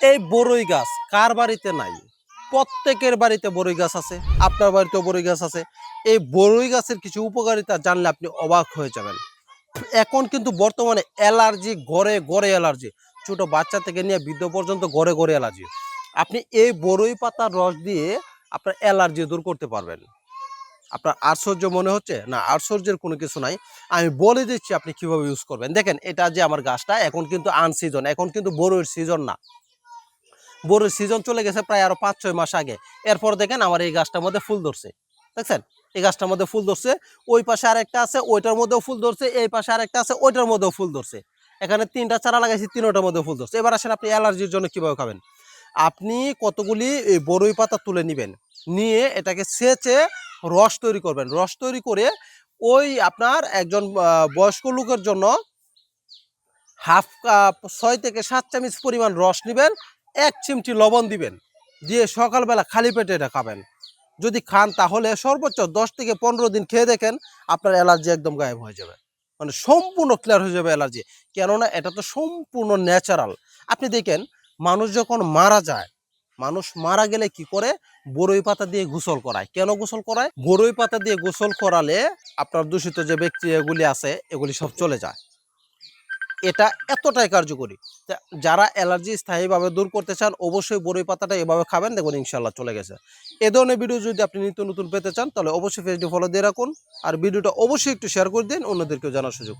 এই বড়ই গাছ কার বাড়িতে নাই? প্রত্যেকের বাড়িতে বড়ই গাছ আছে, আপনার বাড়িতেও বড়ই গাছ আছে। এই বড়ই গাছের কিছু উপকারিতা জানলে আপনি অবাক হয়ে যাবেন। এখন কিন্তু বর্তমানে অ্যালার্জি, গড়ে গড়ে অ্যালার্জি। ছোট বাচ্চা থেকে নিয়ে বৃদ্ধ পর্যন্ত গড়ে গড়ে অ্যালার্জি। আপনি এই বড়ই পাতার রস দিয়ে আপনার অ্যালার্জি দূর করতে পারবেন। আপনার আশ্চর্য মনে হচ্ছে? না, আশ্চর্যের কোনো কিছু নাই। আমি বলে দিচ্ছি আপনি কীভাবে ইউজ করবেন। দেখেন, এটা যে আমার গাছটা, এখন কিন্তু আনসিজন এখন কিন্তু বড়ইর সিজন না। বড়ির সিজন চলে গেছে প্রায় আরও পাঁচ, ছয় মাস আগে। এরপর দেখেন আমার এই গাছটার মধ্যে ফুল ধরছে। দেখছেন? এই গাছটার মধ্যে ফুল ধরছে। ওই পাশে আরেকটা আছে, ওইটার মধ্যেও ফুল ধরছে। এই পাশে আরেকটা আছে, ওইটার মধ্যেও ফুল ধরছে। এখানে তিনটা চারা লাগাইছি, তিনটার মধ্যে ফুল ধরছে। এবার আসেন আপনি অ্যালার্জির জন্য কীভাবে খাবেন? আপনি কতগুলি এই বড়ই পাতা তুলে নেবেন? নিয়ে এটাকে সেচে রস তৈরি করবেন। রস তৈরি করে ওই আপনার একজন বয়স্ক লোকের জন্য হাফ কাপ, ছয় থেকে সাত চামচ পরিমাণ রস নেবেন। এক চিমটি লবণ দিবেন, দিয়ে সকালবেলা খালি পেটে এটা খাবেন। যদি খান তাহলে সর্বোচ্চ দশ থেকে পনেরো দিন খেয়ে দেখেন আপনার অ্যালার্জি একদম গায়েব হয়ে যাবে। মানে সম্পূর্ণ ক্লিয়ার হয়ে যাবে অ্যালার্জি। কেননা এটা তো সম্পূর্ণ ন্যাচারাল আপনি দেখেন, মানুষ যখন মারা যায়, মানুষ মারা গেলে কি করে? বড়ই পাতা দিয়ে গোসল করায়। কেন গোসল করায়? বরই পাতা দিয়ে গোসল করালে আপনার দূষিত যে ব্যাকটেরিয়াগুলি আছে, এগুলি সব চলে যায়। এটা এতটাই কার্যকরী যারা অ্যালার্জি স্থায়ীভাবে দূর করতে চান, অবশ্যই বড়ই পাতাটা এভাবে খাবেন দেখুন ইনশাল্লাহ চলে গেছে এ ধরনের ভিডিও যদি আপনি নিত্য নতুন পেতে চান, তাহলে অবশ্যই ফেসবুক ফলো দিয়ে রাখুন আর ভিডিওটা অবশ্যই একটু শেয়ার করে দিন, অন্যদেরকেও জানার সুযোগ।